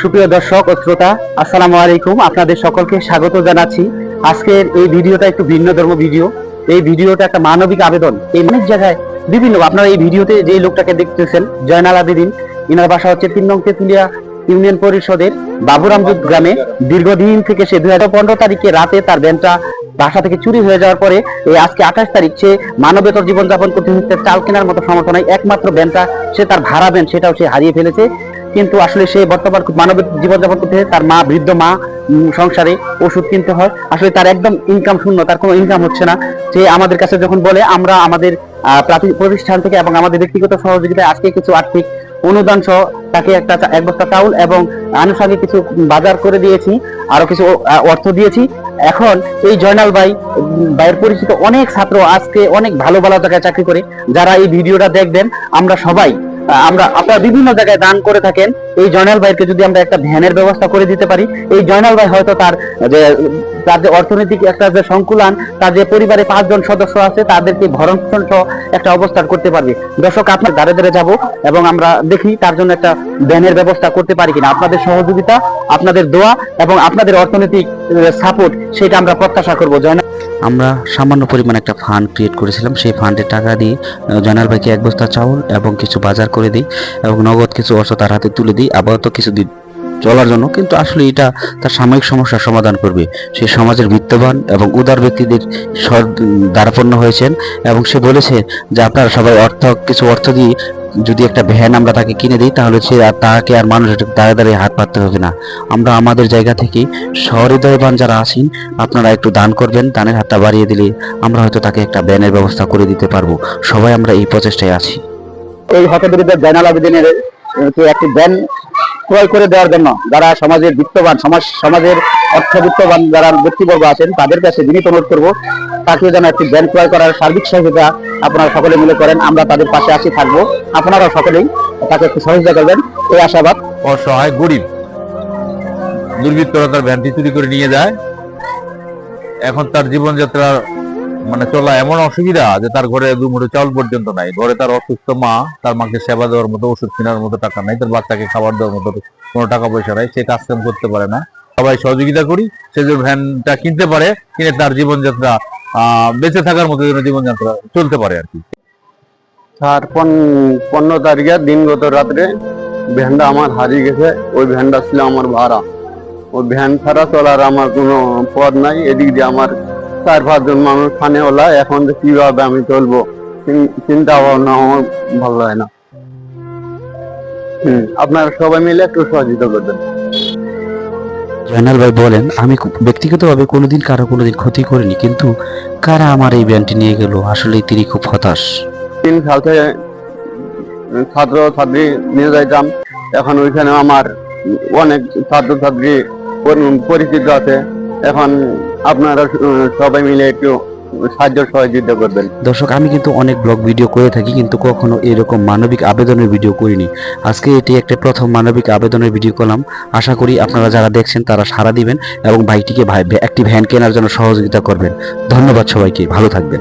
সুপ্রিয় দর্শক ও শ্রোতা, আসসালামু আলাইকুম। আপনাদের সকলকে স্বাগত জানাচ্ছি। আজকের এই ভিডিওটা একটু ভিন্ন ধর্ম ভিডিও। এই ভিডিওটা একটা মানবিক আবেদন। এই অনেক জায়গায় বিভিন্ন, আপনারা এই ভিডিওতে যে লোকটাকে দেখতেছেন, জয়নাল আবেদিন, ইনার বাসা হচ্ছে তিন নং তেঁতুলিয়া ইউনিয়ন পরিষদের বাবুরামজুদ গ্রামে। দীর্ঘদিন থেকে সে দুই হাজার পনেরো তারিখে রাতে তার ভ্যানটা বাসা থেকে চুরি হয়ে যাওয়ার পরে এই আজকে আঠাশ তারিখ সে মানবেতর জীবনযাপন করতে হচ্ছে চাল কেনার মতো সমর্থ নাই একমাত্র ভ্যানটা সে তার ভাড়া ভ্যান সেটাও সে হারিয়ে ফেলেছে। কিন্তু আসলে সে বর্তমান মানবিক জীবনযাপন করতে তার মা বৃদ্ধ মা সংসারে ওষুধ কিনতে হয়। আসলে তার একদম ইনকাম শূন্য, তার কোনো ইনকাম হচ্ছে না। সে আমাদের কাছে যখন বলে, আমরা আমাদের প্রতিষ্ঠান থেকে এবং আমাদের ব্যক্তিগত সহযোগিতায় আজকে কিছু আর্থিক অনুদান সহ তাকে একটা এক বস্তা চাউল এবং আনুষঙ্গিক কিছু বাজার করে দিয়েছি, আরও কিছু অর্থ দিয়েছি। এখন এই জয়নাল ভাই ভাইয়ের পরিচিত অনেক ছাত্র আজকে অনেক ভালো ভালো জায়গায় চাকরি করে। যারা এই ভিডিওটা দেখবেন, আমরা সবাই আমরা আপনারা বিভিন্ন জায়গায় দান করে থাকেন। এই জয়নাল ভাইকে যদি আমরা একটা ভ্যানের ব্যবস্থা করে দিতে পারি, এই জয়নাল ভাই হয়তো তার যে তার যে অর্থনৈতিক একটা যে সংকুলান, তার যে পরিবারে পাঁচজন সদস্য আছে, তাদেরকে ভরণ পোষণ সহ একটা অবস্থান করতে পারবে। দর্শক, আপনার ধারে ধারে যাব এবং আমরা দেখি তার জন্য একটা ভ্যানের ব্যবস্থা করতে পারি কিনা। আপনাদের সহযোগিতা, আপনাদের দোয়া এবং আপনাদের অর্থনৈতিক সাপোর্ট সেটা আমরা প্রত্যাশা করব। জয়নাল আমরা সামান্য পরিমাণ একটা ফান্ড ক্রিয়েট করেছিলাম। সেই ফান্ডের টাকা দিয়ে জয়নাল ভাইকে এক বস্তা চাউল এবং কিছু বাজার করে দিই এবং নগদ কিছু অর্থ তার হাতে তুলে দিই। আপাতত কিছুদিন চলার জন্য, কিন্তু আসলে এটা তার সাময়িক সমস্যার সমাধান করবে। সে সমাজের বিত্তবান এবং উদার ব্যক্তিদের দ্বারাপন্ন হয়েছেন এবং সে বলেছে যে আপনারা সবাই অর্থ, কিছু অর্থ দিয়ে যদি একটা ভ্যান আমরা তাকে কিনে দিই, তাহলে সে আর তাকে আর মানুষের দাঁড়িয়ে দাঁড়িয়ে হাত পাততে হবে না। আমরা আমাদের জায়গা থেকে সহৃদয়বান যারা আছেন, আপনারা একটু দান করবেন, দানের হাতটা বাড়িয়ে দিলে আমরা হয়তো তাকে একটা ব্যানের ব্যবস্থা করে দিতে পারব। সবাই আমরা এই প্রচেষ্টায় আছি। এই হতদরিদ্র জয়নাল আবেদিনের একটি ব্যান ক্রয় করে দেওয়ার জন্য যারা সমাজের বিত্তবান, সমাজ, সমাজের অর্থবিত্তবান যারা ব্যক্তিবর্গ আছেন, তাদের কাছে বিনীত অনুরোধ করব তাকে যেন একটি ব্যান ক্রয় করার সার্বিক সহযোগিতা আপনারা সকলে মিলে করেন, আমরা তাদের পাশে আসি থাকব। আপনারাও সকলেই তাকে একটু সহযোগিতা করবেন। এই আশাবাদ। অসহায় গরিব দুর্বৃত্তরা তার ভ্যানটি চুরি করে নিয়ে যায়। এখন তার জীবনযাত্রা মানে চলা এমন অসুবিধা যে তার ঘরে দুমুঠো চাউল পর্যন্ত নাই। ঘরে তার অসুস্থ মা, তার মাকে সেবা দেওয়ার মতো, ওষুধ কেনার মতো টাকা নাই, তার বাচ্চাকে খাবার দেওয়ার মতো কোনো টাকা পয়সা নাই, সে কাজ কাম করতে পারে না। সবাই সহযোগিতা করি, সে যে ভ্যানটা কিনতে পারে, কিনে তার জীবনযাত্রা বেঁচে থাকার মতো যেন জীবনযাত্রা চলতে পারে আর কি। পন- পনেরো তারিখে দিনগত রাত্রে ভ্যানটা আমার হারিয়ে গেছে, ওই ভ্যানটা ছিল আমার ভাড়া। ওই ভ্যান ছাড়া চলার আমার কোনো পথ নাই, এদিক দিয়ে আমার চার পাঁচজন মানুষ খানেওয়ালা এখন যে কীভাবে আমি চলবো চিন্তা ভাবনা আমার ভালো হয় না। আপনারা সবাই মিলে একটু সহযোগিতা করবেন। জয়নাল ভাই বলেন আমি ব্যক্তিগতভাবে কোনোদিন কারও কোনোদিন ক্ষতি করিনি কিন্তু কারা আমার এই ব্যানটি নিয়ে গেল আসলে তিনি খুব হতাশ। তিন সাল থেকে ছাত্র ছাত্রী নিয়ে যাইতাম এখন ওইখানে আমার অনেক ছাত্র ছাত্রী পরি- পরিচিত আছে এখন আপনারা সবাই মিলে একটু সাহায্য সহযোগিতা করবেন। দর্শক, আমি কিন্তু অনেক ব্লগ ভিডিও করে থাকি, কিন্তু কখনো এরকম মানবিক আবেদনের ভিডিও করিনি। আজকে এটি একটা প্রথম মানবিক আবেদনের ভিডিও করলাম। আশা করি আপনারা যারা দেখছেন, তারা সাড়া দিবেন এবং ভাইটিকে ভাই একটি ভ্যান কেনার জন্য সহযোগিতা করবেন। ধন্যবাদ সবাইকে, ভালো থাকবেন।